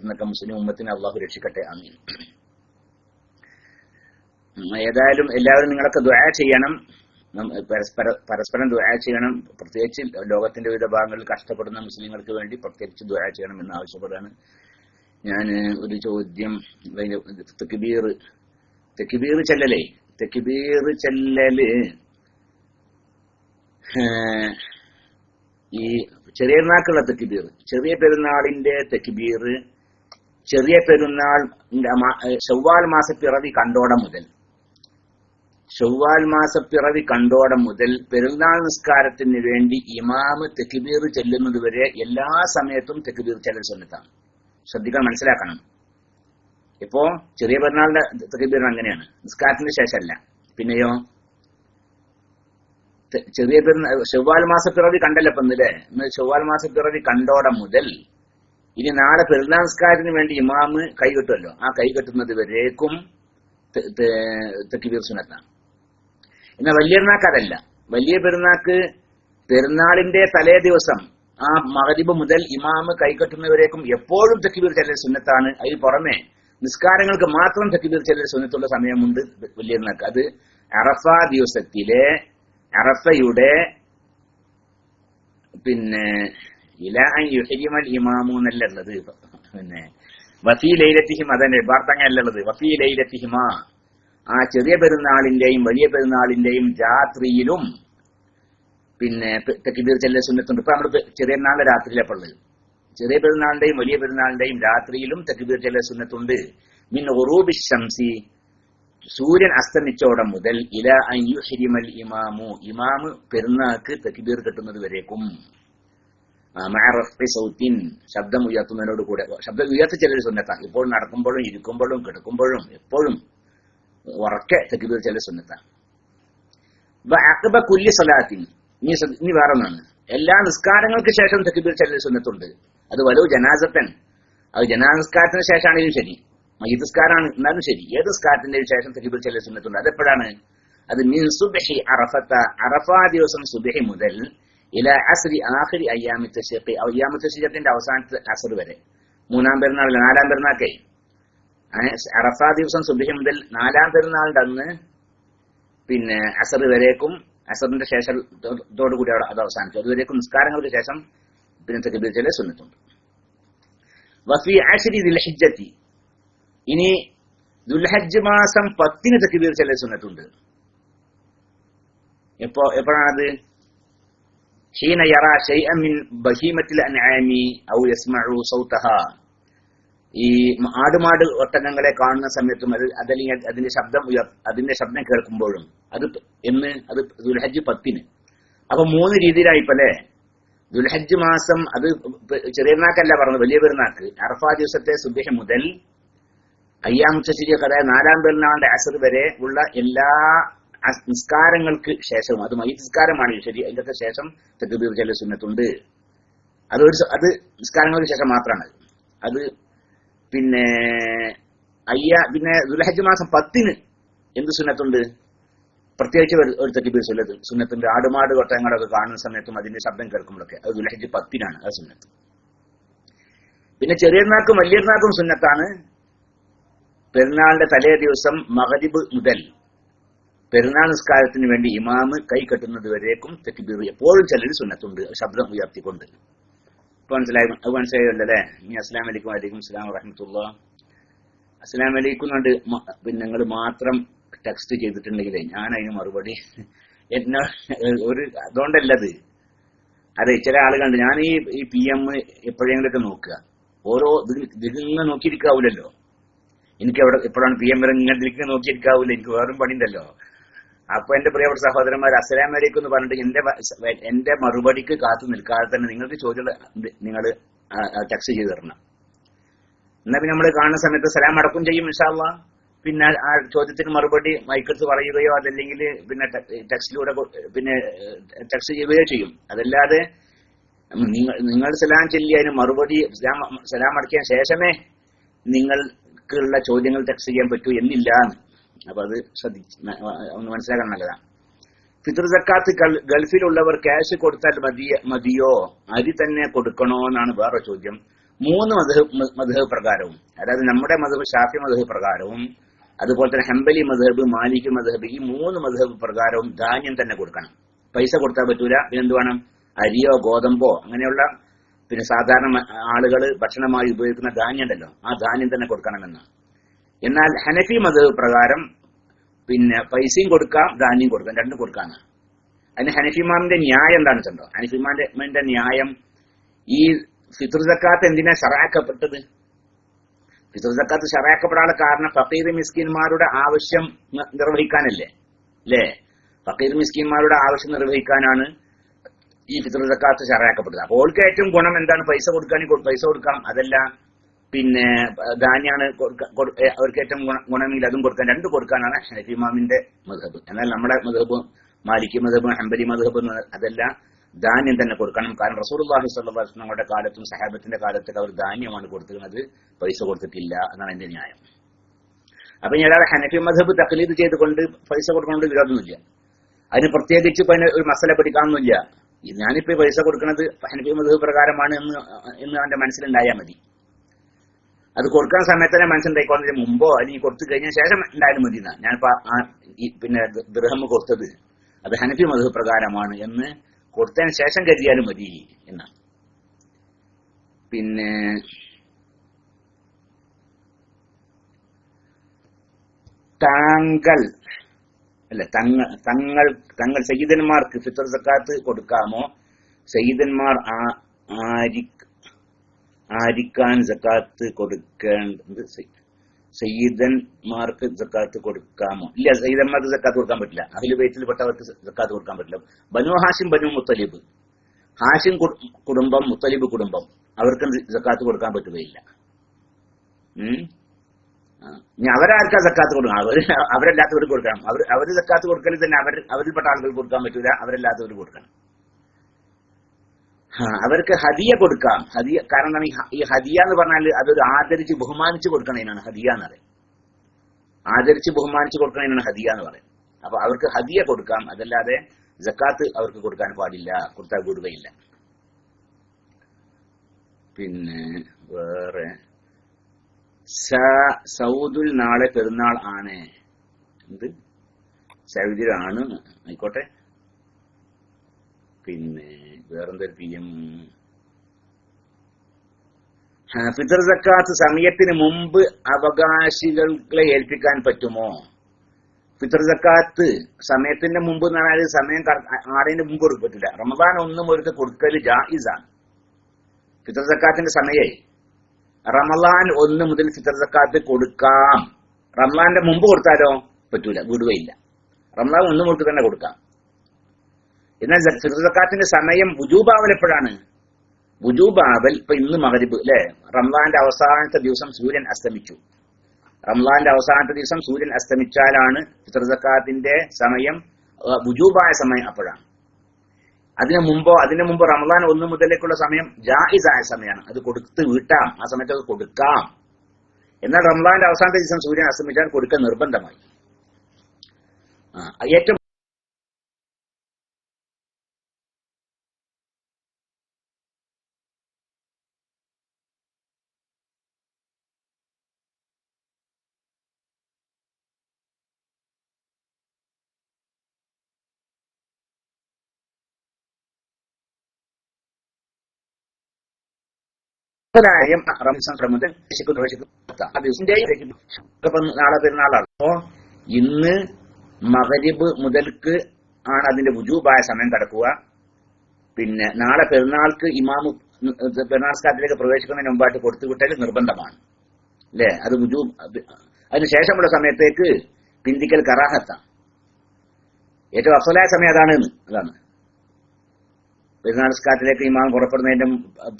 കൂട്ടുന്നൊക്കെ മുസ്ലിം ഉമ്മത്തിനെ അള്ളാഹു രക്ഷിക്കട്ടെ. അമീൻ ഏതായാലും എല്ലാവരും നിങ്ങളൊക്കെ ദുആ ചെയ്യണം. പരസ്പരം ദുആ ചെയ്യണം. പ്രത്യേകിച്ച് ലോകത്തിന്റെ വിവിധ ഭാഗങ്ങളിൽ കഷ്ടപ്പെടുന്ന മുസ്ലിങ്ങൾക്ക് വേണ്ടി പ്രത്യേകിച്ച് ദുആ ചെയ്യണം എന്ന് ആവശ്യപ്പെടുകയാണ്. ഞാൻ ഒരു ചോദ്യം തെക്കിബീർ തെക്കിബീർ ചെല്ലലേ? തെക്കിബീർ ചെല്ലല് ഈ ചെറിയ പെരുന്നാക്കുള്ള തെക്കിബീർ ചെറിയ പെരുന്നാളിന്റെ തെക്കിബീർ ചെറിയ പെരുന്നാൾ ചൊവ്വാൽ മാസപ്പിറവി കണ്ടോടം മുതൽ. ചൊവ്വാൽ മാസപ്പിറവി കണ്ടോടം മുതൽ പെരുന്നാൾ നിസ്കാരത്തിന് വേണ്ടി ഇമാമ് തെക്കുബീർ ചെല്ലുന്നത് വരെ എല്ലാ സമയത്തും തെക്കുബീർ ചെല്ലൽ സുന്നത്താണ്. ശ്രദ്ധിക്കാൻ മനസ്സിലാക്കണം. ഇപ്പോ ചെറിയ പെരുന്നാളിന്റെ തെക്കുബീർ അങ്ങനെയാണ്. നിസ്കാരത്തിന് ശേഷമല്ല. പിന്നെയോ? ചെറിയ പെരുന്നാൾ ചൊവ്വാൽ മാസപ്പിറവി കണ്ടല്ലോ ഇപ്പൊ ഇന്നലെ ഇന്ന് ചൊവ്വാൽ മാസപ്പിറവി കണ്ടോടം മുതൽ ഇനി നാളെ പെരുന്നാസ്കാരത്തിന് വേണ്ടി ഇമാമ് കൈകെട്ടുമല്ലോ ആ കൈകെട്ടുന്നത് വരേക്കും തെക്കിബീർ സുനത്താണ് എന്നാൽ വലിയ പെരുന്നാക്ക് അതല്ല. വലിയ പെരുന്നാക്ക് പെരുന്നാളിന്റെ തലേ ദിവസം ആ മകരിബ് മുതൽ ഇമാമ് കൈകെട്ടുന്നവരേക്കും എപ്പോഴും തെക്കിബീർ ചെല്ലൽ സുന്നത്താണ്. അതിൽ പുറമെ നിസ്കാരങ്ങൾക്ക് മാത്രം തെക്കിബീർ ചെല്ലൽ സുന്നത്തുള്ള സമയമുണ്ട് വലിയ പെരുന്നാക്ക്. അത് അറഫ ദിവസത്തിലെ അറഫയുടെ പിന്നെ ഇല അൻ യുഹരിമൽ ഇമാമു പിന്നെ വഫീ ലൈലത്തിഹിം അതന്നെ വാർത്തങ്ങല്ല അല്ലുള്ളത് വഫീ ലൈലത്തിഹിമ ആ ചെറിയ പെരുന്നാളിന്റെയും വലിയ പെരുന്നാളിന്റെയും രാത്രിയിലും പിന്നെ തെക്കുബീർ ചെല്ല സുന്നത്തുണ്ട്. ഇപ്പൊ നമ്മൾ ചെറിയ പെരുന്നാളിന്റെ രാത്രിയിലെ ഉള്ളത്. ചെറിയ പെരുന്നാളിന്റെയും വലിയ പെരുന്നാളിന്റെയും രാത്രിയിലും തെക്കുബീർ ചെല്ല സുന്നത്തുണ്ട്. മിൻ ഒറൂബി ശംസി. സൂര്യൻ അസ്തമിച്ചോടം മുതൽ ഇല അയ്യു ഹിരിമൽ ഇമാമു. ഇമാമ് പെരുന്നാക്ക് തെക്കുബീർ കിട്ടുന്നത് വരേക്കും. സൗത്തിൻ ശബ്ദം ഉയർത്തുന്നതിനോട് കൂടെ. ശബ്ദം ഉയർത്തി ചിലർ സുന്നത്താണ് ഇപ്പോൾ നടക്കുമ്പോഴും ഇരിക്കുമ്പോഴും കിടക്കുമ്പോഴും എപ്പോഴും ഉറക്കെ തെക്കുപീർ ചിലർ സുന്നത്താണ് കുല്ലി സലാത്തിൻ. ഇനി വേറെ ഒന്നാണ്. എല്ലാ നിസ്കാരങ്ങൾക്ക് ശേഷം തെക്കുപീർ ചിലർ സുന്നത്തുണ്ട്. അത് വലു ജനാസത്തൻ. അത് ജനാനിസ്കാരത്തിന് ശേഷമാണെങ്കിലും ശരി. മയ്യത്ത് നിസ്കാരമാണ് എന്നാലും ശരി. ഏത് നിസ്കാരത്തിന്റെയും ശേഷം തെക്കുപീർ ചിലർ സുന്നത്തുണ്ട്. അതെപ്പോഴാണ്? അത് മിൻ സുബഹി അറഫത്ത. അറഫാ ദിവസം സുബഹി മുതൽ ഇല അസ്രി ആഖിരി അയ്യാമി തശീഖി അയ്യാമി തശീഖിന്റെ അവസാനത്തെ അസർ വരെ. മൂന്നാം പെരുന്നാൾ നാലാം പെരുന്നാൾക്കേ അറഫ ദിവസം സുബ്ഹി മുതൽ നാലാം പെരുന്നാളിന്റെ അന്ന് പിന്നെ അസർ വരേക്കും അസറിന്റെ ശേഷത്തോടു കൂടി അവിടെ അത് അവസാനിച്ചു. അതുവരേക്കും നിസ്കാരങ്ങൾക്ക് ശേഷം പിന്നെ തെക്കുബീർ ചെല്ലൽ സുന്നത്തുണ്ട്. വഫി ആശരി ദുൽഹജ്ജത്തി. ഇനി ദുൽഹജ്ജ് മാസം പത്തിന് തെക്കുബീർച്ചയിലെ സുന്നത്തുണ്ട്. എപ്പോ എപ്പോഴാണത്? ഹീന യറ ഷൈഅൻ മിൻ ബഹീമത്തിൽ അൻആമി ഔ യസ്മഉ സൗതഹ. ഈ ആടുമാട് ഒട്ടകങ്ങളെ കാണുന്ന സമയത്തും അത് അതല്ലെങ്കിൽ അതിന്റെ ശബ്ദം ഉയർ അതിന്റെ ശബ്ദം കേൾക്കുമ്പോഴും അത് എന്ന് അത് ദുൽഹജ്ജ് പത്തിന്. അപ്പൊ മൂന്ന് രീതിയിലായിപ്പല്ലേ? ദുൽഹജ്ജ് മാസം അത് ചെറിയ നാക്കല്ല പറഞ്ഞത് വലിയ പെരുന്നാക്ക്. അറഫാ ദിവസത്തെ സുബിഹ മുതൽ അയ്യാം ശശിരി അതായത് നാലാം പെരുന്നാളിന്റെ അസർ വരെ ഉള്ള എല്ലാ അസ് നിസ്കാരങ്ങൾക്ക് ശേഷം അത് നിസ്കാരമാണ് ശരി അതിന്റെ ശേഷം തെക്കുബീർ ചെല്ല സുന്നത്തുണ്ട്. അത് അത് നിസ്കാരങ്ങൾക്ക് ശേഷം മാത്രമാണ്. അത് പിന്നെ അയ്യ പിന്നെ ദുലഹജ് മാസം പത്തിന് എന്ത് സുന്നത്തുണ്ട്? പ്രത്യേകിച്ച് ഒരു- തെക്കുബീർ സുന്നത്ത് സുന്നത്തിന്റെ ആടുമാട് കൊട്ടയങ്ങളൊക്കെ കാണുന്ന സമയത്തും അതിന്റെ ശബ്ദം കേൾക്കുമ്പോഴൊക്കെ അത് ദുലഹജ് പത്തിനാണ് ആ സുന്നത്ത്. പിന്നെ ചെറിയനാക്കും വലിയനാക്കും സുന്നത്താണ്. പെരുന്നാളിന്റെ തലേ ദിവസം മഹരിബ് മുതൽ പെരുന്നാൾ നിസ്കാരത്തിന് വേണ്ടി ഇമാമ് കൈ കെട്ടുന്നത് വരേക്കും തെക്കുബീർ എപ്പോഴും ചിലർ സുന്നത്തുണ്ട്. ശബ്ദം ഉയർത്തിക്കൊണ്ട്. ഇപ്പൊ മനസ്സിലായി അത് മനസ്സിലായല്ലോ ഇനി അസ്ലാം അലിക്കും അലിക്കും അസ്ലാം വറഹമത്തുള്ള. അസ്ലാം അലിക്കും കൊണ്ട് പിന്നെ നിങ്ങൾ മാത്രം ടെക്സ്റ്റ് ചെയ്തിട്ടുണ്ടെങ്കിൽ ഞാൻ അതിന് മറുപടി എന്നെ ഒരു അതുകൊണ്ടല്ലത്. അതെ ചില ആളുകളുണ്ട്. ഞാൻ ഈ ഈ പി എം എപ്പോഴെങ്കിലൊക്കെ നോക്കുക. ഓരോ ഇതിങ്ങനെ നോക്കിയിരിക്കാവൂലല്ലോ. എനിക്ക് എവിടെ എപ്പോഴാണ് പി എം വരെ ഇങ്ങനെ നോക്കിയിരിക്കാവൂല. എനിക്ക് വേറെ പണിയുണ്ടല്ലോ. അപ്പൊ എന്റെ പ്രിയപ്പെട്ട സഹോദരന്മാർ അസ്സലാം വലൈക്കും എന്ന് പറഞ്ഞിട്ട് എന്റെ എന്റെ മറുപടിക്ക് കാത്തു നിൽക്കാതെ തന്നെ നിങ്ങൾക്ക് ചോദ്യം നിങ്ങൾ ടെക്സ്റ്റ് ചെയ്ത് തരണം. എന്നാ പിന്നെ നമ്മൾ കാണുന്ന സമയത്ത് സലാം അടക്കം ചെയ്യും ഇൻഷാല്ല പിന്നെ ആ ചോദ്യത്തിന് മറുപടി മൈക്കെടുത്ത് പറയുകയോ അതല്ലെങ്കിൽ പിന്നെ ടെക്സ്റ്റിലൂടെ പിന്നെ ടെക്സ്റ്റ് ചെയ്യുകയോ ചെയ്യും. അതല്ലാതെ നിങ്ങൾ നിങ്ങൾ സലാം ചൊല്ലി അതിന് മറുപടി സലാം സലാം അടക്കിയ ശേഷമേ നിങ്ങൾക്കുള്ള ചോദ്യങ്ങൾ ടെക്സ്റ്റ് ചെയ്യാൻ പറ്റൂ എന്നില്ല അപ്പൊ അത് ശ്രദ്ധിച്ച് ഒന്ന് മനസ്സിലാക്കാൻ നല്ലതാണ് ഫിത്ർ സക്കാത്ത് ഗൾ- ഗൾഫിലുള്ളവർ ക്യാഷ് കൊടുത്താൽ മതിയ മതിയോ? അരി തന്നെ കൊടുക്കണോ എന്നാണ് വേറെ ചോദ്യം. മൂന്ന് മധുഹ് പ്രകാരവും. അതായത് നമ്മുടെ മധുഹ് ഷാഫി മധുഹ് പ്രകാരവും അതുപോലെ തന്നെ ഹെമ്പലി മധുഹബ് മാലിക് മധുഹബ് ഈ മൂന്ന് മധുഹബ് പ്രകാരവും ധാന്യം തന്നെ കൊടുക്കണം. പൈസ കൊടുത്താൽ പറ്റൂല പിന്നെന്ത് വേണം? അരിയോ ഗോതമ്പോ അങ്ങനെയുള്ള പിന്നെ സാധാരണ ആളുകൾ ഭക്ഷണമായി ഉപയോഗിക്കുന്ന ധാന്യം ഉണ്ടല്ലോ ആ ധാന്യം തന്നെ കൊടുക്കണമെന്ന്. എന്നാൽ ഹനഫി മത പ്രകാരം പിന്നെ പൈസയും കൊടുക്കാം ധാന്യം കൊടുക്കാം രണ്ടും കൊടുക്കാന്ന് അതിന് ഹനഫിമാറിന്റെ ന്യായം എന്താണെന്ന് വെച്ചോ ഹനഫിമാന്റെ ന്യായം ഈ ഫിത്ർ സക്കാത്ത് എന്തിനാ ഷറാക്കപ്പെട്ടത് ഫിത്ർ സക്കാത്ത് ഷറാക്കപ്പെടാനുള്ള കാരണം ഫക്കീർ മിസ്കിന്മാരുടെ ആവശ്യം നിർവഹിക്കാനല്ലേ? അല്ലേ? ഫക്കീർ മിസ്കിന്മാരുടെ ആവശ്യം നിർവഹിക്കാനാണ് ഈ ഫിത്ർ സക്കാത്ത് അപ്പോൾ ഏറ്റവും ഗുണം എന്താണ്? പൈസ കൊടുക്കാൻ പൈസ കൊടുക്കാം അതല്ല പിന്നെ ധാന്യാണ് അവർക്ക് ഏറ്റവും ഗുണമില്ല അതും കൊടുക്കാൻ രണ്ട് കൊടുക്കാനാണ് ഹനഫിമാമിന്റെ മധബ് എന്നാൽ നമ്മുടെ മധബ് മാലിക് മധബ് ഹംബലി മധബ് അതല്ല ധാന്യം തന്നെ കൊടുക്കണം. കാരണം റസൂർഹി സ്വല്ലാസ്ലങ്ങളുടെ കാലത്തും സഹാബത്തിന്റെ കാലത്തൊക്കെ അവർ ധാന്യമാണ് കൊടുത്തിരുന്നത് പൈസ കൊടുത്തിട്ടില്ല എന്നാണ് എന്റെ ന്യായം. അപ്പൊ ഞാൻ ഒരാൾ ഹനഫി മധബ് തക്ലീദ് ചെയ്തുകൊണ്ട് പൈസ കൊടുക്കൊണ്ട് വിരോധമൊന്നുമില്ല അതിന് പ്രത്യേകിച്ച് ഇപ്പൊ ഒരു മസല പഠിക്കാമെന്നില്ല ഞാനിപ്പോ പൈസ കൊടുക്കുന്നത് ഹനഫി മധബ് പ്രകാരമാണ് എന്ന് എന്ന് അവന്റെ മനസ്സിലുണ്ടായാൽ മതി. അത് കൊടുക്കുന്ന സമയത്ത് തന്നെ മനസ്സിലായിക്കോളതിന് മുമ്പോ അല്ലെങ്കിൽ കൊടുത്തു കഴിഞ്ഞ ശേഷം ഉണ്ടായാലും മതി എന്നാ ഞാനിപ്പോ പിന്നെ ദൃഹം കൊടുത്തത് അത് ഹനഫി മധു പ്രകാരമാണ് എന്ന് കൊടുത്തതിന് ശേഷം കരുതിയാലും മതി എന്നാ. പിന്നെ താങ്കൾ അല്ല തങ്ങൾ തങ്ങൾ തങ്ങൾ സയ്യിദന്മാർക്ക് ഫിത്തർ സക്കാത്ത് കൊടുക്കാമോ? സയ്യിദന്മാർ ആരിക്കാൻ സക്കാത്ത് കൊടുക്കേണ്ടത് സയ്യിദ് സയ്യിദന്മാർക്ക് സക്കാത്ത് കൊടുക്കാമോ? ഇല്ല സയ്യിദന്മാർക്ക് സക്കാത്ത് കൊടുക്കാൻ പറ്റില്ല. അഖിൽ ബൈത്തിൽപ്പെട്ടവർക്ക് സക്കാത്ത് കൊടുക്കാൻ പറ്റില്ല. ബനു ഹാഷിം ബനു മുത്തലിബ്. ഹാഷിം കുടുംബം മുത്തലിബ് കുടുംബം. അവർക്ക് സക്കാത്ത് കൊടുക്കാൻ പറ്റുകയില്ല. ഇനി അവരാർക്കാ സക്കാത്ത് കൊടുക്കണം അവർ അവരല്ലാത്തവർക്ക് കൊടുക്കണം. അവർ അവർ സക്കാത്ത് കൊടുക്കൽ തന്നെ അവർ അവരിൽപ്പെട്ട ആളുകൾക്ക് കൊടുക്കാൻ പറ്റൂല. അവരല്ലാത്തവർക്ക് കൊടുക്കണം. അവർക്ക് ഹദിയ കൊടുക്കാം. ഹദിയ കാരണം ഈ ഹദിയ എന്ന് പറഞ്ഞാൽ അതൊരു ആദരിച്ച് ബഹുമാനിച്ച് കൊടുക്കണതിനാണ് ഹദിയ എന്ന് പറയുന്നത്. ആദരിച്ച് ബഹുമാനിച്ച് കൊടുക്കണതിനാണ് ഹദിയ എന്ന് പറയുന്നത്. അപ്പൊ അവർക്ക് ഹദിയ കൊടുക്കാം. അതല്ലാതെ ജക്കാത്ത് അവർക്ക് കൊടുക്കാൻ പാടില്ല. കൊടുത്താൽ കൂടുകയില്ല പിന്നെ വേറെ. സൗദുൽ നാളെ പെരുന്നാൾ ആണ്. എന്ത്? സൗദിയാണ് ആയിക്കോട്ടെ. പിന്നെ വേറെന്തൊരു പി എം ഫിത്തർ സക്കാത്ത് സമയത്തിന് മുമ്പ് അവകാശികളെ ഏൽപ്പിക്കാൻ പറ്റുമോ? ഫിത്തർ സക്കാത്ത് സമയത്തിന്റെ മുമ്പ് എന്ന് പറഞ്ഞാൽ സമയം ആറിന് മുമ്പ് കൊടുക്കാൻ പറ്റില്ല റമദാൻ ഒന്നും ഒരു കൊടുക്കൽ ജായിസാണ്. ഫിത്തർ സക്കാത്തിന്റെ സമയേ. റമദാൻ ഒന്ന് മുതൽ ഫിത്തർ സക്കാത്ത് കൊടുക്കാം. റമദാന്റെ മുമ്പ് കൊടുത്താലോ? പറ്റൂല. വിടുകയില്ല. റമദാൻ ഒന്നും മുതൽ തന്നെ കൊടുക്കാം. എന്നാൽ സ- സക്കാത്തിന്റെ സമയം വുജൂബാവൽ എപ്പോഴാണ് വുജൂബാവൽ ഇപ്പൊ ഇന്ന് മകരിബ് അല്ലെ റംലാന്റെ അവസാനത്തെ ദിവസം സൂര്യൻ അസ്തമിച്ചു. റംലാന്റെ അവസാനത്തെ ദിവസം സൂര്യൻ അസ്തമിച്ചാലാണ് ഫിത്ർ സക്കാത്തിന്റെ സമയം വുജൂബായ സമയം അപ്പോഴാണ്. അതിനു മുമ്പോ അതിനു മുമ്പ് റംലാൻ ഒന്ന് മുതലേക്കുള്ള സമയം ജായിസായ സമയമാണ്. അത് കൊടുത്ത് വീട്ടാം. ആ സമയത്ത് അത് കൊടുക്കാം. എന്നാൽ റംലാന്റെ അവസാനത്തെ ദിവസം സൂര്യൻ അസ്തമിച്ചാൽ കൊടുക്കാൻ നിർബന്ധമായി. ഏറ്റവും ായും റംസാൻ ശിശുക്ക് പ്രവേശിക്കും. ആ ദിവസത്തിന്റെയും നാളെ പെരുന്നാളാണ്. അപ്പോ ഇന്ന് മകരിബ് മുതൽക്ക് ആണ് അതിന്റെ വുജൂബായ സമയം കടക്കുക. പിന്നെ നാളെ പെരുന്നാൾക്ക് ഇമാമു പെരുന്നാൾ സ്കാത്തിലേക്ക് പ്രവേശിക്കുന്നതിന് മുമ്പായിട്ട് കൊടുത്തുവിട്ടൽ നിർബന്ധമാണ്. അല്ലേ? അത് വുജൂ അതിന് ശേഷമുള്ള സമയത്തേക്ക് പിന്തിക്കൽ കറാഹത്താണ്. ഏറ്റവും അഫലായ സമയം അതാണ് അതാണ്. പെരുന്നാൾ സ്കാത്തിലേക്ക് ഇമാം പുറപ്പെടുന്നതിന്റെ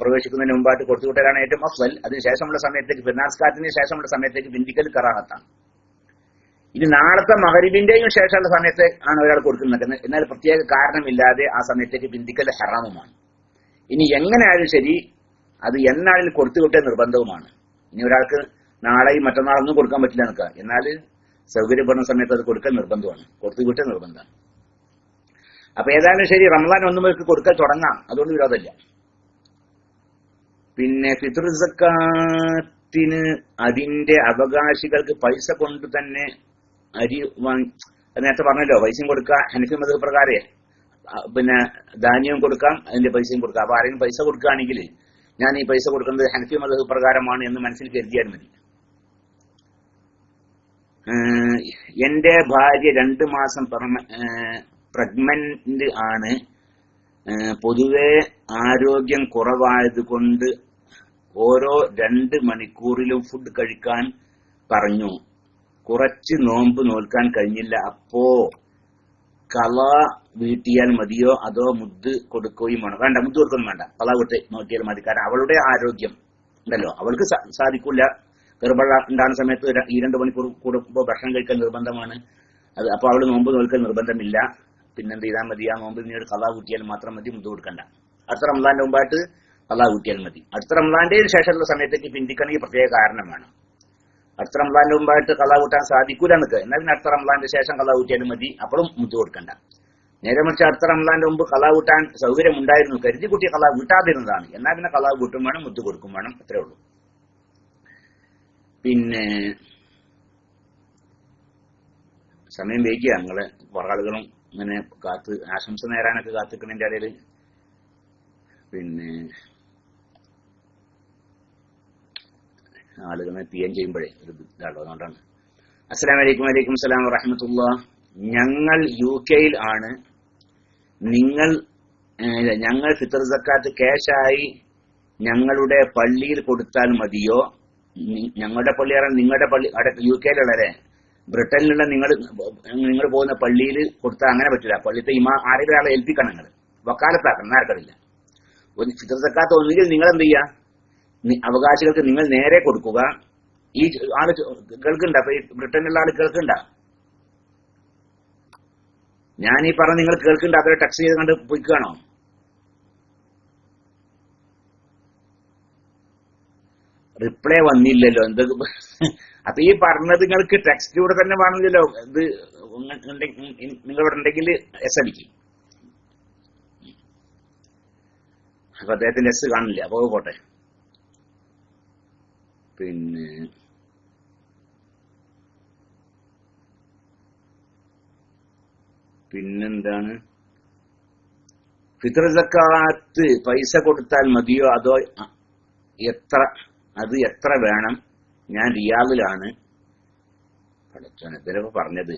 പ്രവേശിക്കുന്നതിന് മുമ്പായിട്ട് കൊടുത്തുവിട്ടലാണ് ഏറ്റവും അഫ്വൽ. അതിനുശേഷമുള്ള സമയത്തേക്ക് പെരുന്നാൾ സ്കാത്തിന് ശേഷമുള്ള സമയത്തേക്ക് ബിന്ദിക്കൽ കറാഹത്താണ്. ഇത് നാളത്തെ മകരിബിന്റെയും ശേഷമുള്ള സമയത്ത് ആണ് ഒരാൾ കൊടുക്കുന്നത് എന്ന് എന്നാൽ പ്രത്യേക കാരണമില്ലാതെ ആ സമയത്തേക്ക് ബിന്ദിക്കൽ ഹറാമുമാണ്. ഇനി എങ്ങനെയായാലും ശരി അത് എന്നാളിൽ കൊടുത്തുവിട്ടേ നിർബന്ധവുമാണ്. ഇനി ഒരാൾക്ക് നാളെയും മറ്റന്നാളൊന്നും കൊടുക്കാൻ പറ്റില്ല നിൽക്കുക എന്നാൽ സൗകര്യപ്പെടുന്ന സമയത്ത് അത് കൊടുക്കാൻ നിർബന്ധമാണ്. കൊടുത്തുവിട്ടേ നിർബന്ധമാണ്. അപ്പൊ ഏതായാലും ശരി റമദാൻ ഒന്നും മുതൽക്ക് കൊടുക്കൽ തുടങ്ങാം. അതുകൊണ്ട് വിരോധമില്ല. പിന്നെ ഫിത്ർ സക്കാത്തിന് അതിന്റെ അവകാശികൾക്ക് പൈസ കൊണ്ട് തന്നെ അരി നേരത്തെ പറഞ്ഞല്ലോ പൈസയും കൊടുക്കാം ഹനഫി മത പ്രകാരേ. പിന്നെ ധാന്യവും കൊടുക്കാം അതിന്റെ പൈസയും കൊടുക്കാം. അപ്പൊ ആരെങ്കിലും പൈസ കൊടുക്കുകയാണെങ്കിൽ ഞാൻ ഈ പൈസ കൊടുക്കുന്നത് ഹനഫി മത പ്രകാരമാണ് എന്ന് മനസ്സിൽ കരുതിയാൽ മതി. എന്റെ ഭാര്യ രണ്ട് മാസം പ്രഗ്നന്റ് ആണ്. പൊതുവെ ആരോഗ്യം കുറവായതുകൊണ്ട് ഓരോ രണ്ട് മണിക്കൂറിലും ഫുഡ് കഴിക്കാൻ പറഞ്ഞു. കുറച്ച് നോമ്പ് നോൽക്കാൻ കഴിഞ്ഞില്ല. അപ്പോ കള വീട്ടിയാൽ മതിയോ? അതോ മുദ്ദ് കൊടുക്കുകയും വേണം? വേണ്ട മുദ്ദ് കൊടുക്കൊന്നും വേണ്ട. കള വിട്ട് നോക്കിയാൽ മതി. കാരണം അവളുടെ ആരോഗ്യം ഉണ്ടല്ലോ. അവൾക്ക് സാധിക്കില്ല. ഗർഭ ഉണ്ടാകുന്ന സമയത്ത് ഈ രണ്ട് മണിക്കൂർ കൂടുമ്പോൾ ഭക്ഷണം കഴിക്കാൻ നിർബന്ധമാണ്. അത് അപ്പൊ അവൾ നോമ്പ് നോൽക്കാൻ നിർബന്ധമില്ല. പിന്നെന്ത് ചെയ്താൽ മതി? ആ നോമ്പ് പിന്നീട് കഥ കൂട്ടിയാൽ മാത്രം മതി മുതു കൊടുക്കണ്ട. അടുത്ത റംലാന്റെ മുമ്പായിട്ട് കഥ കൂട്ടിയാൽ മതി. അടുത്ത റംലാന്റെ ശേഷമുള്ള സമയത്തേക്ക് പിന്തിക്കണമെങ്കിൽ പ്രത്യേക കാരണം വേണം അടുത്ത റംലാന്റെ മുമ്പായിട്ട് കഥ കൂട്ടാൻ സാധിക്കൂല എന്നൊക്കെ. എന്നാൽ പിന്നെ അടുത്ത റംലാന്റെ ശേഷം കഥ കൂട്ടിയാലും മതി അപ്പോഴും മുദ്ദ് കൊടുക്കണ്ട. നേരെ മറിച്ച് അടുത്ത റംലാന്റെ മുമ്പ് കഥ കൂട്ടാൻ സൗകര്യം ഉണ്ടായിരുന്നു കരുതി കുട്ടിയെ കഥ കൂട്ടാതിരുന്നതാണ് എന്നാൽ പിന്നെ കഥ കൂട്ടും വേണം മുത്തു കൊടുക്കും വേണം അത്രേ ഉള്ളൂ. പിന്നെ സമയം വൈകിയ നിങ്ങളെ കുറെ ആളുകളും ഇങ്ങനെ കാത്ത് ആശംസ നേരാനൊക്കെ കാത്തിക്കണതിന്റെ ഇടയിൽ പിന്നെ ആളുകളെ പി എൻ ചെയ്യുമ്പോഴേ ഒരു ഇതാണ് അതുകൊണ്ടാണ്. അസ്സലാം വലൈക്കും വലൈക്കും സ്ലാം വറഹമത്തുള്ള. ഞങ്ങൾ യു കെയിൽ ആണ്. നിങ്ങൾ ഞങ്ങൾ ഫിത്തർ സക്കാത്ത് ക്യാഷായി ഞങ്ങളുടെ പള്ളിയിൽ കൊടുത്താൽ മതിയോ? ഞങ്ങളുടെ പള്ളി നിങ്ങളുടെ പള്ളി അവിടെ യു കെയിലുള്ളവരെ ബ്രിട്ടനിലുള്ള നിങ്ങൾ നിങ്ങൾ പോകുന്ന പള്ളിയിൽ കൊടുത്താൽ അങ്ങനെ പറ്റില്ല. പള്ളിത്തെ ഇമാ ആരെങ്കിലും ആളെ ഏൽപ്പിക്കണം നിങ്ങൾ വക്കാലത്താക്കണം ആർക്കറിയില്ല ഫിത്തർ സക്കാത്ത് ഒന്നുകിൽ നിങ്ങൾ എന്ത് ചെയ്യുക അവകാശികൾക്ക് നിങ്ങൾ നേരെ കൊടുക്കുക. ഈ ആൾ കേൾക്കണ്ട. അപ്പൊ ബ്രിട്ടനിലുള്ള ആൾ കേൾക്കണ്ട. ഞാൻ ഈ പറഞ്ഞ നിങ്ങൾ കേൾക്കണ്ട. അവരെ ടെക്സ്റ്റ് ചെയ്ത് കണ്ട് പോയിക്കാണോ? റിപ്ലൈ വന്നില്ലല്ലോ. എന്തൊക്കെ അപ്പൊ ഈ പറഞ്ഞത് നിങ്ങൾക്ക് ടെക്സ്റ്റ് ടെക്സ്റ്റിലൂടെ തന്നെ വേണമല്ലോ ഇത് നിങ്ങൾ ഇവിടെ ഉണ്ടെങ്കിൽ എസ് അടിക്കും. അപ്പൊ അദ്ദേഹത്തിന്റെ എസ് കാണില്ല. അപ്പൊ പോട്ടെ. പിന്നെ പിന്നെന്താണ്? ഫിത്ര സക്കാത്ത് പൈസ കൊടുത്താൽ മതിയോ? അതോ എത്ര അത് എത്ര വേണം? ഞാൻ റിയാദിലാണ്. പഠിച്ചാണ് ഇതിലൊക്കെ പറഞ്ഞത്.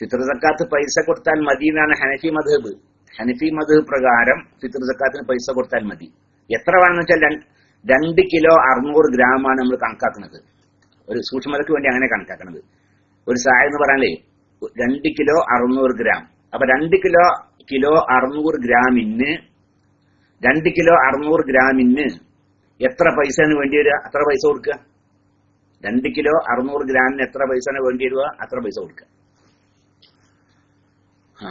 ഫിത്രസക്കാത്ത് പൈസ കൊടുത്താൽ മതി എന്നാണ് ഹനഫി മധബ് ഹനഫി മധബ് പ്രകാരം ഫിത്രസക്കാത്തിന് പൈസ കൊടുത്താൽ മതി. എത്ര വേണമെന്ന് വെച്ചാൽ രണ്ട്- കിലോ അറുന്നൂറ് ഗ്രാമാണ് നമ്മൾ കണക്കാക്കുന്നത്. ഒരു സൂക്ഷ്മതയ്ക്ക് വേണ്ടി അങ്ങനെ കണക്കാക്കുന്നത് ഒരു സായ എന്ന് പറയാനേ രണ്ട് കിലോ അറുന്നൂറ് ഗ്രാം. അപ്പൊ രണ്ട് കിലോ കിലോ അറുന്നൂറ് ഗ്രാമിന് രണ്ട് കിലോ അറുന്നൂറ് ഗ്രാമിന് എത്ര പൈസയാണ് വേണ്ടി വരിക? അത്ര പൈസ കൊടുക്കുക. രണ്ട് കിലോ അറുന്നൂറ് ഗ്രാമിന് എത്ര പൈസയാണ് വേണ്ടി വരിക? അത്ര പൈസ കൊടുക്കുക. ആ.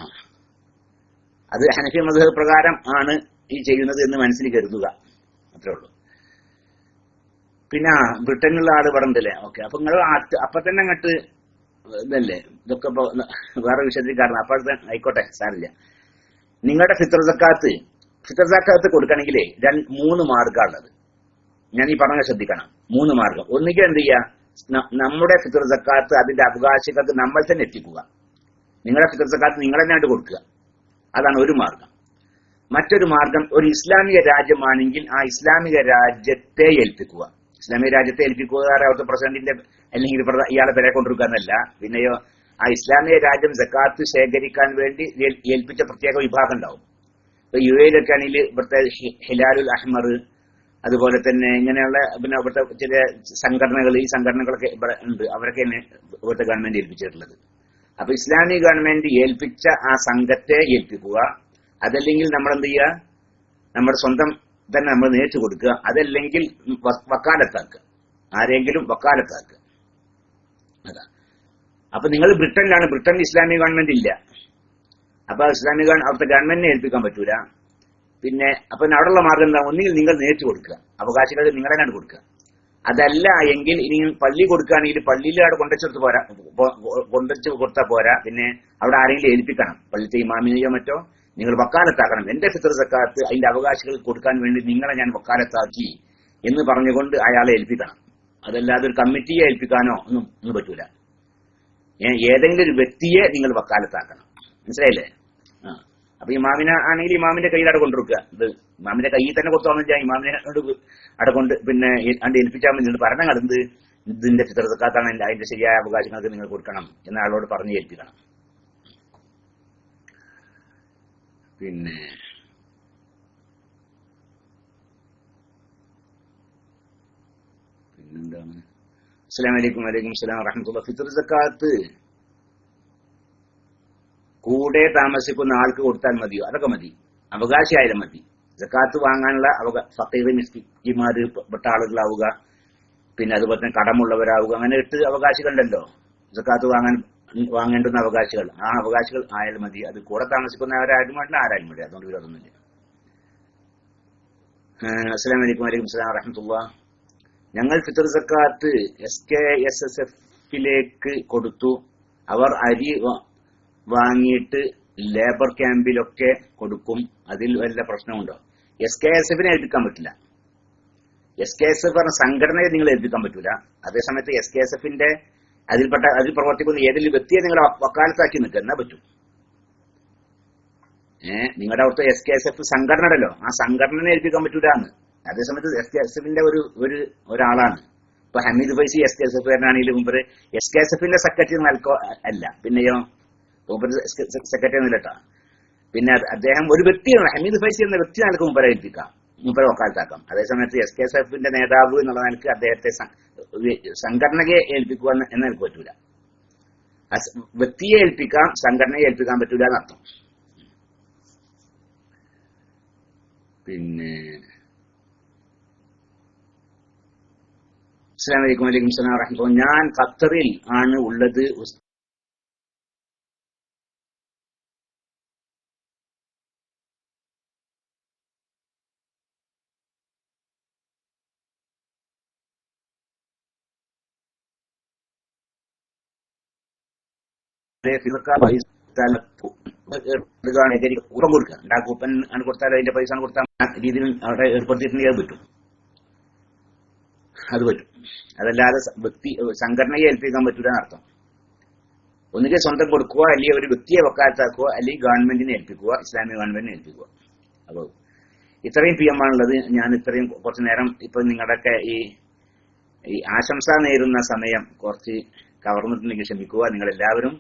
അത് ഹനഫി മധു പ്രകാരം ആണ് ഈ ചെയ്യുന്നത് എന്ന് മനസ്സിൽ കരുതുക. അത്രേ ഉള്ളൂ. പിന്നെ ബ്രിട്ടനിലുള്ള ആൾ പറഞ്ഞില്ലേ ഓക്കെ. അപ്പൊ നിങ്ങൾ അപ്പൊ തന്നെ അങ്ങോട്ട് ഇതല്ലേ? ഇതൊക്കെ വേറെ വിഷയത്തിൽ കാരണം. അപ്പോഴത്തെ ആയിക്കോട്ടെ സാറില്ല നിങ്ങളുടെ ഫിത്രസക്കാത്ത് സക്കാത്ത് സക്കാത്ത് കൊടുക്കണമെങ്കിലേ രണ്ട് മൂന്ന് മാർഗമാണുള്ളത് ഞാൻ ഈ പറഞ്ഞ ശ്രദ്ധിക്കണം. മൂന്ന് മാർഗം. ഒന്നുകിൽ എന്ത് ചെയ്യുക നമ്മുടെ ഫിത്തർ സക്കാത്ത് അതിന്റെ അവകാശികൾക്ക് നമ്മൾ തന്നെ എത്തിക്കുക. നിങ്ങളുടെ ഫിത്തർ സക്കാത്ത് നിങ്ങൾ തന്നെ കൊടുക്കുക. അതാണ് ഒരു മാർഗം. മറ്റൊരു മാർഗം ഒരു ഇസ്ലാമിക രാജ്യമാണെങ്കിൽ ആ ഇസ്ലാമിക രാജ്യത്തെ ഏൽപ്പിക്കുക. ഇസ്ലാമിക രാജ്യത്തെ ഏൽപ്പിക്കുക അവിടുത്തെ പ്രസിഡന്റിന്റെ അല്ലെങ്കിൽ ഇയാളെ പേരെ കൊണ്ടിരിക്കുക പിന്നെയോ ആ ഇസ്ലാമിക രാജ്യം സക്കാത്ത് ശേഖരിക്കാൻ വേണ്ടി ഏൽ- ഏൽപ്പിച്ച പ്രത്യേക വിഭാഗം ഉണ്ടാവും. ഇപ്പൊ യു എയിലൊക്കെ ആണെങ്കിൽ ഇവിടുത്തെ ഹിലാലുൽ അഹ്മർ അതുപോലെ തന്നെ ഇങ്ങനെയുള്ള പിന്നെ ഇവിടുത്തെ ചില സംഘടനകൾ ഈ സംഘടനകളൊക്കെ ഇവിടെ ഉണ്ട്. അവരൊക്കെ ഇവിടുത്തെ ഗവൺമെന്റ് ഏൽപ്പിച്ചിട്ടുള്ളത്. അപ്പൊ ഇസ്ലാമിക് ഗവൺമെന്റ് ഏൽപ്പിച്ച ആ സംഘത്തെ ഏൽപ്പിക്കുക. അതല്ലെങ്കിൽ നമ്മൾ എന്ത് ചെയ്യുക? നമ്മുടെ സ്വന്തം തന്നെ നമ്മൾ നേരിട്ട് കൊടുക്കുക. അതല്ലെങ്കിൽ വക്കാലത്താക്കുക. ആരെങ്കിലും വക്കാലത്താക്കുക. അതാ. അപ്പൊ നിങ്ങൾ ബ്രിട്ടനിലാണ്. ബ്രിട്ടൻ ഇസ്ലാമിക് ഗവൺമെന്റ് ഇല്ല. അപ്പൊ ഇസ്ലാമിക അവിടുത്തെ ഗവൺമെന്റിനെ ഏൽപ്പിക്കാൻ പറ്റൂല. പിന്നെ അപ്പൊ അവിടെയുള്ള മാർഗം എന്താ? ഒന്നുകിൽ നിങ്ങൾ നേരിട്ട് കൊടുക്കുക. അവകാശികൾ തന്നെയാണ് കൊടുക്കുക. അതല്ല എങ്കിൽ ഇനി പള്ളി കൊടുക്കുകയാണെങ്കിൽ പള്ളിയിൽ അവിടെ കൊണ്ടുവച്ചെടുത്ത് പോരാ. കൊണ്ടുവച്ച് കൊടുത്താൽ പോരാ. പിന്നെ അവിടെ ആരെങ്കിലും ഏൽപ്പിക്കണം. പള്ളിത്തെ ഇമാമിനെയോ മറ്റോ? നിങ്ങൾ വക്കാലത്താക്കണം. എന്റെ ഫിത്തർ സക്കാത്ത് അതിന്റെ അവകാശികൾ കൊടുക്കാൻ വേണ്ടി നിങ്ങളെ ഞാൻ വക്കാലത്താക്കി എന്ന് പറഞ്ഞുകൊണ്ട് അയാളെ ഏൽപ്പിക്കണം. അതല്ലാതെ ഒരു കമ്മിറ്റിയെ ഏൽപ്പിക്കാനോ ഒന്നും ഒന്നും പറ്റൂല. ഏതെങ്കിലും ഒരു വ്യക്തിയെ നിങ്ങൾ വക്കാലത്താക്കണം. മനസ്സിലായില്ലേ? അപ്പൊ ഇമാമിനെ ആണെങ്കിൽ ഇമാമിന്റെ കയ്യിൽ അവിടെ കൊണ്ടുവെക്കുക. ഇത് ഇമാമിന്റെ കയ്യിൽ തന്നെ കൊടുത്തോന്ന് വെച്ചാൽ ഇമാമിനെ അവിടെ കൊണ്ട് പിന്നെ അണ്ട് ഏൽപ്പിച്ചാൽ മതി. പറഞ്ഞ കടന്ന് ഇതിന്റെ ചിത്രത്തക്കാത്താണ് അതിന്റെ ശരിയായ അവകാശങ്ങൾക്ക് നിങ്ങൾ കൊടുക്കണം എന്ന് ആളോട് പറഞ്ഞു ഏൽപ്പിക്കണം. പിന്നെ പിന്നെന്താണ്? അസ്സലാമു അലൈക്കും വലൈക്കും അസ്സലാം വറഹ്മത്തുള്ളാഹി. ഫിത്തർ സക്കാത്ത് കൂടെ താമസിക്കുന്ന ആൾക്ക് കൊടുത്താൽ മതിയോ? അതൊക്കെ മതി. അവകാശിയായാലും മതി. ജക്കാത്ത് വാങ്ങാനുള്ള അവകാശിമാര് പെട്ട ആളുകളാവുക. പിന്നെ അതുപോലെ തന്നെ കടമുള്ളവരാവുക. അങ്ങനെ എട്ട് അവകാശികളുണ്ടല്ലോ. ജക്കാത്ത് വാങ്ങാൻ വാങ്ങേണ്ടുന്ന അവകാശികൾ. ആ അവകാശികൾ ആയാലും മതി. അത് കൂടെ താമസിക്കുന്നവരായാലും വേണ്ട ആരായാലും മതി അതുകൊണ്ട് വിരോധമൊന്നുമില്ല അസ്സലാം വലൈക്കും വലൈക്കും സ്ലാം വറഹമത്തുള്ള. ഞങ്ങൾ ഫിത്തർ സക്കാത്ത് എസ് കെ എസ് എസ് എഫിലേക്ക് കൊടുത്തു. അവർ അരി വാങ്ങിയിട്ട് ലേബർ ക്യാമ്പിലൊക്കെ കൊടുക്കും. അതിൽ വല്ല പ്രശ്നമുണ്ടോ? എസ് കെ എസ് എഫിനെ ഏൽപ്പിക്കാൻ പറ്റില്ല. എസ് കെ എസ് എഫ് പറഞ്ഞ സംഘടനയെ നിങ്ങൾ ഏൽപ്പിക്കാൻ പറ്റൂല. അതേസമയത്ത് എസ് കെ എസ് എഫിന്റെ അതിൽപ്പെട്ട അതിൽ പ്രവർത്തിക്കുന്ന ഏതെങ്കിലും വ്യക്തിയെ നിങ്ങൾ വക്കാലത്താക്കി നിൽക്കുക എന്നാ പറ്റും? ഏഹ് നിങ്ങളുടെ അവിടുത്തെ എസ് കെ എസ് എഫ് സംഘടന ആ സംഘടനയെ ഏൽപ്പിക്കാൻ പറ്റൂല എന്ന് അതേസമയത്ത് എസ് കെ എസ് എഫിന്റെ ഒരു ഒരു ഒരാളാണ്. ഇപ്പൊ Hamid Faizi S K S F കാരനാണെങ്കിലും മുമ്പ് എസ് കെ എസ് എഫിന്റെ സെക്രട്ടറി നൽകോ അല്ല. പിന്നെയോ? മൂപ്പര് സെക്രട്ടറി ഒന്നുമില്ലട്ടാ പിന്നെ അദ്ദേഹം ഒരു വ്യക്തിയാണ് ഹമീദ് ഫൈസി എന്ന വ്യക്തി നിലയ്ക്ക് മുമ്പരെ ഏൽപ്പിക്കാം മുമ്പരെ വക്കാലത്താക്കാം. അതേസമയത്ത് എസ് കെ എസ് എഫിന്റെ നേതാവ് എന്നുള്ള നിലയ്ക്ക് അദ്ദേഹത്തെ സംഘടനയെ ഏൽപ്പിക്കുക എന്ന് എനിക്ക് പറ്റൂല. വ്യക്തിയെ ഏൽപ്പിക്കാം സംഘടനയെ ഏൽപ്പിക്കാൻ പറ്റൂല എന്നർത്ഥം പിന്നെ അസ്സാം വലൈക്കും വലൈക്കും സ്ലാം ഞാൻ ഖത്തറിൽ ആണ് ഉള്ളത് കൂപ്പൺ കൊടുക്കുക. ആണ് കൊടുത്താൽ അതിന്റെ പൈസ കൊടുത്താൽ രീതിയിൽ അവിടെ ഏർപ്പെടുത്തിയിട്ടുണ്ടെങ്കിൽ അത് പറ്റും. അത് പറ്റും. അതല്ലാതെ വ്യക്തി സംഘടനയെ ഏൽപ്പിക്കാൻ പറ്റൂല എന്നർത്ഥം ഒന്നുകിൽ സ്വന്തം കൊടുക്കുക അല്ലെങ്കിൽ ഒരു വ്യക്തിയെ വക്കാലത്താക്കുക അല്ലെങ്കിൽ ഗവൺമെന്റിനെ ഏൽപ്പിക്കുക ഇസ്ലാമിക ഗവൺമെന്റിനെ ഏൽപ്പിക്കുക. അപ്പോൾ ഇത്രയും പി എം ആണുള്ളത് ഞാൻ ഇത്രയും കുറച്ചു നേരം ഇപ്പൊ നിങ്ങളുടെ ഈ ഈ ആശംസ നേരുന്ന സമയം കുറച്ച് കവർന്നിട്ടുണ്ടെങ്കിൽ ക്ഷമിക്കുക. നിങ്ങൾ എല്ലാവരും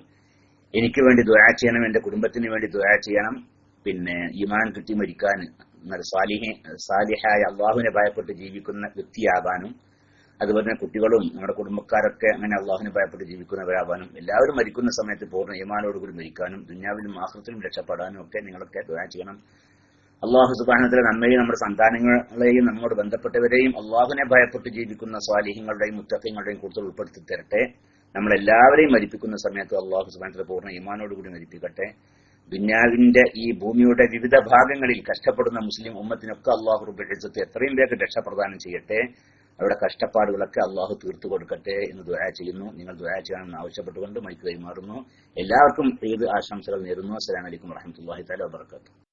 എനിക്ക് വേണ്ടി ദുആ ചെയ്യണം എന്റെ കുടുംബത്തിന് വേണ്ടി ദുആ ചെയ്യണം. പിന്നെ ഇമാൻ കിട്ടി മരിക്കാൻ സാലിഹെ സാലിഹായ അള്ളാഹുവിനെ ഭയപ്പെട്ട് ജീവിക്കുന്ന വ്യക്തിയാകാനും അതുപോലെ തന്നെ കുട്ടികളും നമ്മുടെ കുടുംബക്കാരൊക്കെ അങ്ങനെ അള്ളാഹുവിനെ ഭയപ്പെട്ട് ജീവിക്കുന്നവരാവാനും എല്ലാവരും മരിക്കുന്ന സമയത്ത് പൂർണ ഈമാനോടുകൂടി മരിക്കാനും ദുന്യാവിലും ആഹൃത്തിലും രക്ഷപ്പെടാനും ഒക്കെ നിങ്ങളൊക്കെ ദുആ ചെയ്യണം. അള്ളാഹു സുബാനത്തിലെ നമ്മയും നമ്മുടെ സന്താനങ്ങളെയും നമ്മോട് ബന്ധപ്പെട്ടവരെയും അള്ളാഹുവിനെ ഭയപ്പെട്ട് ജീവിക്കുന്ന സ്വാലിഹ്യങ്ങളുടെയും മുത്തഫ്യങ്ങളുടെയും കൂടുതൽ ഉൾപ്പെടുത്തി തരട്ടെ. നമ്മളെല്ലാവരെയും മരിപ്പിക്കുന്ന സമയത്ത് അള്ളാഹു സുബാനത്തിലെ പൂർണ ഈമാനോടുകൂടി മരിപ്പിക്കട്ടെ. ദുന്യാവിന്റെ ഈ ഭൂമിയുടെ വിവിധ ഭാഗങ്ങളിൽ കഷ്ടപ്പെടുന്ന മുസ്ലിം ഉമ്മത്തിനൊക്കെ അള്ളാഹു റുബിഴത്ത് എത്രയും വേഗം രക്ഷപ്രദാനം ചെയ്യട്ടെ. അവരുടെ കഷ്ടപ്പാടുകളൊക്കെ അള്ളാഹു തീർത്തു കൊടുക്കട്ടെ എന്ന് ദുരാ ചെയ്യുന്നു. നിങ്ങൾ ദുരാ ചെയ്യണമെന്ന് ആവശ്യപ്പെട്ടുകൊണ്ട് മൈക്ക് കൈമാറുന്നു. എല്ലാവർക്കും ഏത് ആശംസകൾ നേരുന്നു. അസ്സലാമലൈക്കും വറഹമത്തല്ലാഹി തആല വബറകാതുഹു.